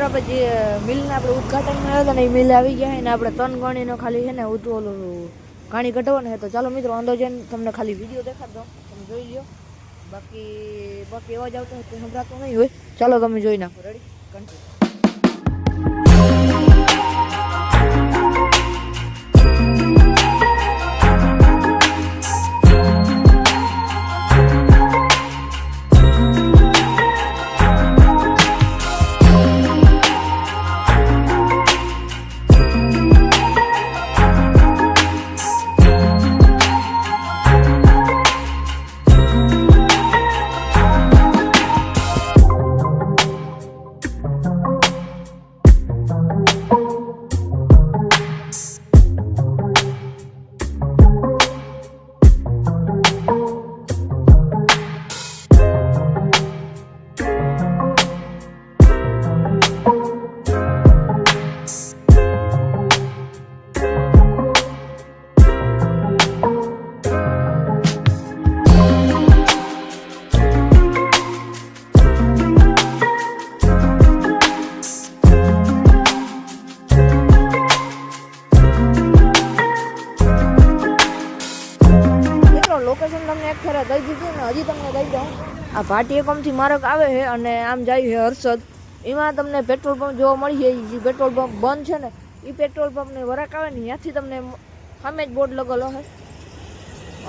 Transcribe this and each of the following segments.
મિત્રો, આપણે જે મિલને આપણે ઉદઘાટન કર્યો હતો ને, એ મિલ આવી ગયા ને, આપણે ત્રણ ગણીનો ખાલી છે ને ઉતું ઓલું ઘાણી કઢવાનું છે. તો ચાલો મિત્રો, અંદર જઈને તમને ખાલી વીડિયો દેખાડ દો તમે જોઈ લો બાકી બાકી અવાજ આવતો હોય તો સંભળાતો નહીં હોય. ચાલો તમે જોઈ નાખો. રેડી કન્ટિન્યુ એક ફેરા દઈ દીધું ને હજી તમને દઈ દઉં. આ ભાટી એકમથી માર્ગ આવે છે અને આમ જાય છે હર્ષદ. એમાં તમને પેટ્રોલ પંપ જોવા મળી છે જે પેટ્રોલ પંપ બંધ છે ને એ પેટ્રોલ પંપની વરાક આવે ને, ત્યાંથી તમને સામે જ બોર્ડ લગેલો છે.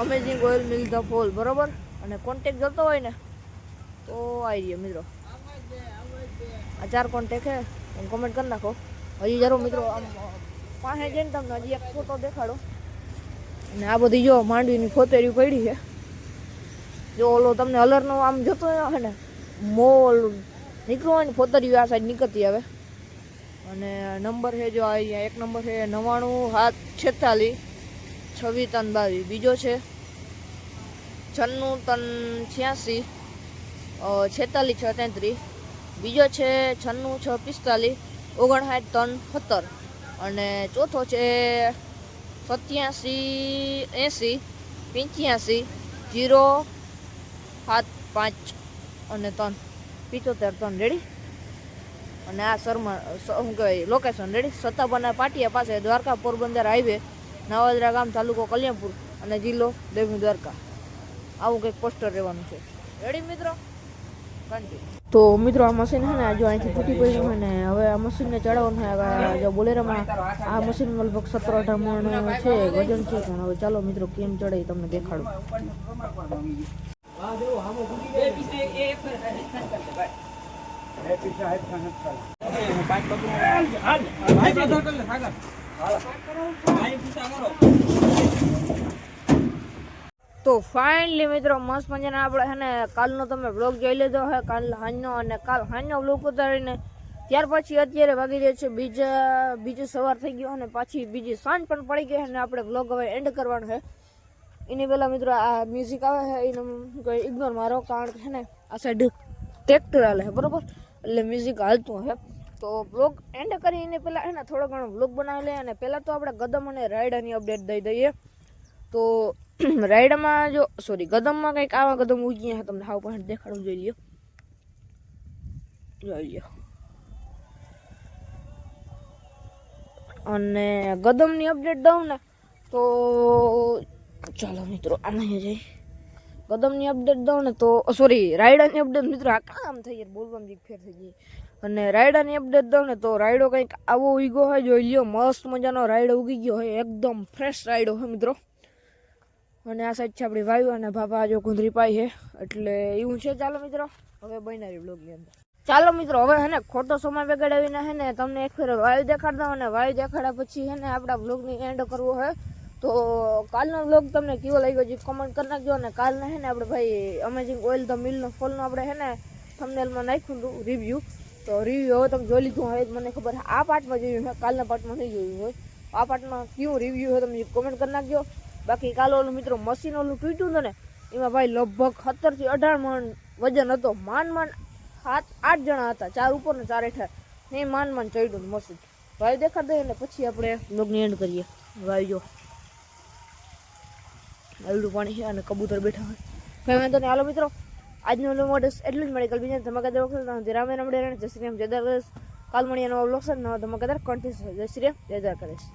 Amazing oil mill the fall બરોબર? અને કોન્ટેક જતો હોય ને, તો આવી જાય મિત્રો. આ ચાર કોન્ટેક છે, તમે કોમેન્ટ કરી નાખો. હજી જરૂર મિત્રો, આમ પાસે જઈને તમને હજી એક ફોટો દેખાડો. અને આ બધી જો માંડવીની ફોતેરી પડી છે. જો ઓલો તમને અલરનો આમ જતો હોય ને, મોલ નીકળો હોય ને ફોતરીઓ આ સાઈડ નીકળતી આવે અને નંબર છે જો અહીંયા, એક નંબર છે નવ્વાણું, સાત, છેતાલીસ, છવ્વીસ, ત્રણ, બાવીસ. બીજો છે છન્નું, ત્રણ, છ્યાસી છેતાલીસ, છ, તેત્રીસ. બીજો છે છન્નું, છ, પિસ્તાલીસ, ઓગણસાઠ, ત્રણ, સત્તર. અને ચોથો છે સત્યાસી, એંસી, પંચ્યાસી, જીરો સાત, પાંચ અને ત્રણ. પિત્તોતેર ત્રણ. રેડી અને આ શર્મા શું કહેવાય લોકેશન રેડી સત્તાબાના પાટિયા પાસે દ્વારકા પોરબંદર હાઈવે નવાદરા ગામ, તાલુકો કલ્યાણપુર અને જિલ્લો દેવી દ્વારકા. આવું કંઈક પોસ્ટર રહેવાનું છે. રેડી મિત્રો? તો મિત્રો, આ મશીન છે ને જો અહીંથી તૂટી પડ્યું છે ને, હવે આ મશીનને ચડાવવાનું જો બોલેરામાં આ મશીન લગભગ સત્તર અઢાર છે, વજન છે. પણ હવે ચાલો મિત્રો, કેમ ચડે તમને દેખાડું. તો ફાઇનલી મિત્રો, મસ્ત મજાના આપણે છે ને કાલનો તમે બ્લોગ જોઈ લીધો હે, કાલ હાંજનો અને કાલ હાંજનો બ્લોગ ઉતારીને. ત્યાર પછી અત્યારે વાગી રહ્યો છે બીજા, બીજું સવાર થઈ ગયો અને પાછી બીજી સાંજ પણ પડી ગઈ અને આપણે બ્લોગ હવે એન્ડ કરવાનો છે. એની પહેલાં મિત્રો આ મ્યુઝિક આવે છે એને કોઈ ઇગ્નોર મારો કારણ કે છે ને, આ સાઈડ ટ્રેક્ટર હાલે છે બરોબર? એટલે મ્યુઝિક હાલતું હશે તો બ્લોગ એન્ડ કરીને પહેલાં છે ને, થોડો ઘણો બ્લોગ બનાવી લઈએ અને પહેલાં તો આપણે ગદમ અને રાયડાની અપડેટ દઈ દઈએ. તો રાયડામાં જો સોરી ગદમમાં કંઈક આવા ગદમ ઉગી છે તમને હાવ પણ દેખાડવું જોઈએ જોઈએ અને ગદમની અપડેટ દઉં ને, તો ચાલો મિત્રો, આના જઈ કદમની અપડેટ દઉં ને તો સોરી રાયડાની અપડેટ મિત્રો, આ કામ થઈ યાર, બોલવામાં જીક ફેર થઈ ગઈ. અને રાયડાની અપડેટ દઉં ને તો, રાયડો કંઈક આવો ઉગ્યો હોય, જોઈ લ્યો, મસ્ત મજાનો રાયડો ઉગી ગયો હોય, એકદમ ફ્રેશ રાયડો હોય મિત્રો. અને આ સાઈડ છે આપણી વાયુ અને ભાપા જો ગુંદરી પાઈ છે, એટલે એવું છે, ચાલો મિત્રો, હવે બનાવી બ્લોગની અંદર. ચાલો મિત્રો, હવે હે ને, ખોટો સમય બગાડાવીને હે ને, તમને એક ફેર વાયુ દેખાડ દઉં અને વાયુ દેખાડ્યા પછી હે ને, આપણા બ્લોગની એન્ડ કરવો હોય. તો કાલનો વ્લોગ તમને કેવો લાગ્યો જે કમેન્ટ કરી નાખજો અને કાલના હે ને આપણે ભાઈ અમેઝિંગ ઓઇલ ધ મિલનો ફોલનો આપણે હે ને થંબનેલમાં નાખ્યું હતું રિવ્યૂ તો રિવ્યૂ હવે તમે જોઈ લીધું હોય મને ખબર છે. આ પાર્ટમાં જોયું હોય, કાલના પાર્ટમાં નહીં જોયું હોય. આ પાર્ટમાં કેવું રિવ્યૂ હોય તમે કોમેન્ટ કરી નાખજો. બાકી કાલ ઓલું મિત્રો મશીન ઓલું તૂટ્યું હતું ને, એમાં ભાઈ લગભગ સત્તરથી અઢાર મણ વજન હતો. માંડ માંડ સાત આઠ જણા હતા, ચાર ઉપર ને ચાર હેઠળ. ને માન માન ચડ્યું મશીન ભાઈ દેખાડ દઈએ ને પછી આપણે બ્લોગની એન્ડ કરીએ. ભાઈ જો આવડું પાણી છે અને કબૂતર બેઠા હોય. ભાઈ વાંધો નહીં. હાલો મિત્રો આજનો મોડસ એટલું જ મળે કલ બીજા વખત રામે રામડે જય શ્રી રામ જયદાર કરીશ કાલ મળીએ નવા બ્લોગ સાથે ધમાકેદાર કન્ટેન્ટ જય શ્રી રામ, જયદાર દ્વારકાધીશ.